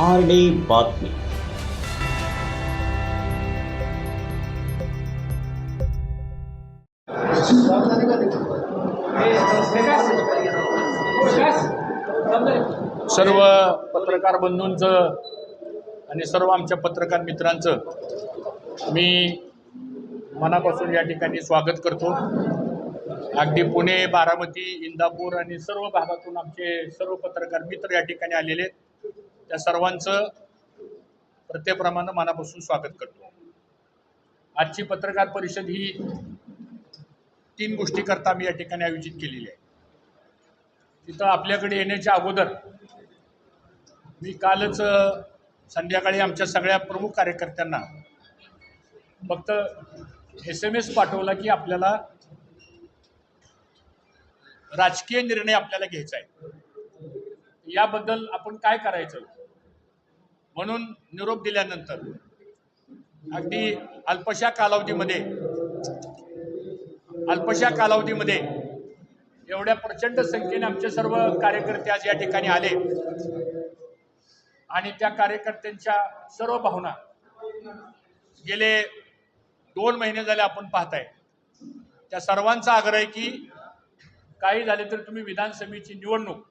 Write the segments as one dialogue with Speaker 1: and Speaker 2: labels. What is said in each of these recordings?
Speaker 1: R D बातमी.
Speaker 2: सर्व पत्रकार बंधूंचं आणि सर्व आमच्या पत्रकार मित्रांचं मी मनापासून या ठिकाणी स्वागत करतो. अगदी पुणे बारामती इंदापूर आणि सर्व भागातून आमचे सर्व पत्रकार मित्र या ठिकाणी आलेले आहेत. त्या सर्वांचं प्रत्येप्रमाणे मनापासून स्वागत करतो. आजची पत्रकार परिषद ही तीन गोष्टीकरता मी या ठिकाणी आयोजित केलेली आहे. तिथं आपल्याकडे येण्याच्या अगोदर मी कालच संध्याकाळी आमच्या सगळ्या प्रमुख कार्यकर्त्यांना फक्त एस एम एस पाठवला की आपल्याला राजकीय निर्णय आपल्याला घ्यायचा आहे. याबद्दल आपण काय करायचं? म्हणून निरोप दिल्यानंतर अगदी अल्पशा कालावधीमध्ये अल्पशा कालावधीमध्ये एवढ्या प्रचंड संख्येने आमचे सर्व कार्यकर्ते आज या ठिकाणी आले. आणि त्या कार्यकर्त्यांच्या सर्व भावना गेले दोन महिने झाले आपण पाहताय. त्या सर्वांचा आग्रह आहे की काही झाले तर तुम्ही विधानसभेची निवडणूक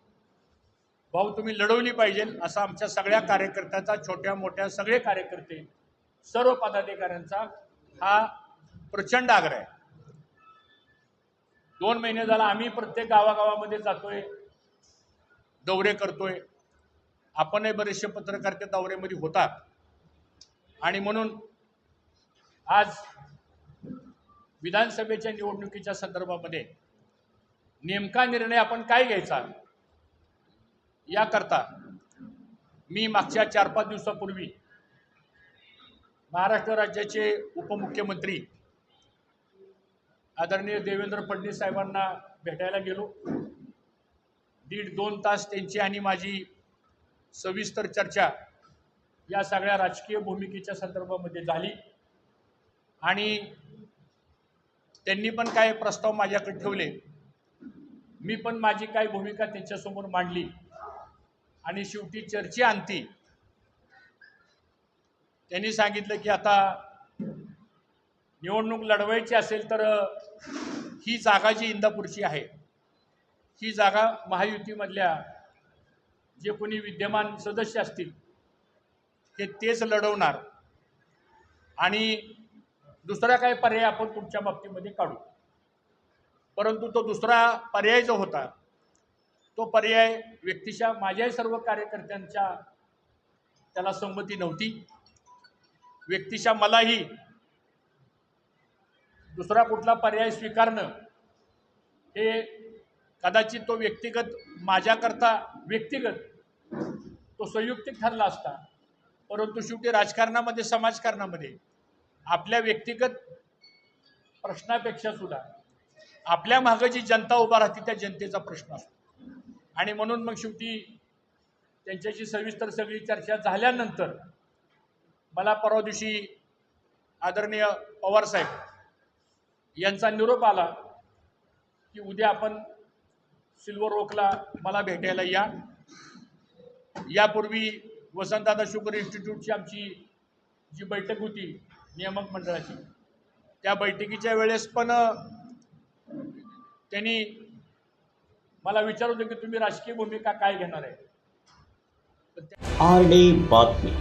Speaker 2: भाऊ तुम्ही लढवली पाहिजे असा आमच्या सगळ्या कार्यकर्त्याचा छोट्या मोठ्या सगळे कार्यकर्ते सर्व पदाधिकाऱ्यांचा हा प्रचंड आग्रह आहे. दोन महिने झाला आम्ही प्रत्येक गावागावामध्ये जातोय दौरे करतोय. आपणही बरेचसे पत्रकार त्या दौऱ्यामध्ये होतात. आणि म्हणून आज विधानसभेच्या निवडणुकीच्या संदर्भामध्ये नेमका निर्णय आपण काय घ्यायचा? याकरता मी मागच्या चार पाच दिवसापूर्वी महाराष्ट्र राज्याचे उपमुख्यमंत्री आदरणीय देवेंद्र फडणवीस साहेबांना भेटायला गेलो. दीड दोन तास त्यांची आणि माझी सविस्तर चर्चा या सगळ्या राजकीय भूमिकेच्या संदर्भामध्ये झाली. आणि त्यांनी पण काय प्रस्ताव माझ्याकडे ठेवले. मी पण माझी काय भूमिका त्यांच्यासमोर मांडली. आणि शेवटी चर्ची आणती. त्यांनी सांगितलं की आता निवडणूक लढवायची असेल तर ही जागा जी इंदापूरची आहे ही जागा महायुतीमधल्या जे कोणी विद्यमान सदस्य असतील ते तेच लढवणार. आणि दुसरा काय पर्याय आपण तुमच्या बाबतीमध्ये काढू. परंतु तो दुसरा पर्याय जो होता तो पर्याय व्यक्तिशा माझ्याही सर्व कार्यकर्त्यांच्या त्याला संमती नव्हती. व्यक्तिशा मलाही दुसरा कुठला पर्याय स्वीकारणं हे कदाचित तो व्यक्तिगत माझ्याकरता व्यक्तिगत तो संयुक्तिक ठरला असता. परंतु शेवटी राजकारणामध्ये समाजकारणामध्ये आपल्या व्यक्तिगत प्रश्नापेक्षा सुद्धा आपल्या मागं जी जनता उभा राहते त्या जनतेचा प्रश्न असतो. आणि म्हणून मग शेवटी त्यांच्याशी सविस्तर सगळी चर्चा झाल्यानंतर मला परवा दिवशी आदरणीय पवारसाहेब यांचा निरोप आला की उद्या आपण सिल्वर ओकला मला भेटायला या. यापूर्वी वसंतदादा शुगर इन्स्टिट्यूटची आमची जी बैठक होती नियामक मंडळाची त्या बैठकीच्या वेळेस पण त्यांनी मला विचारत होते की तुम्ही राजकीय भूमिका काय घेणार आहे? तर
Speaker 1: आर डी बातमी.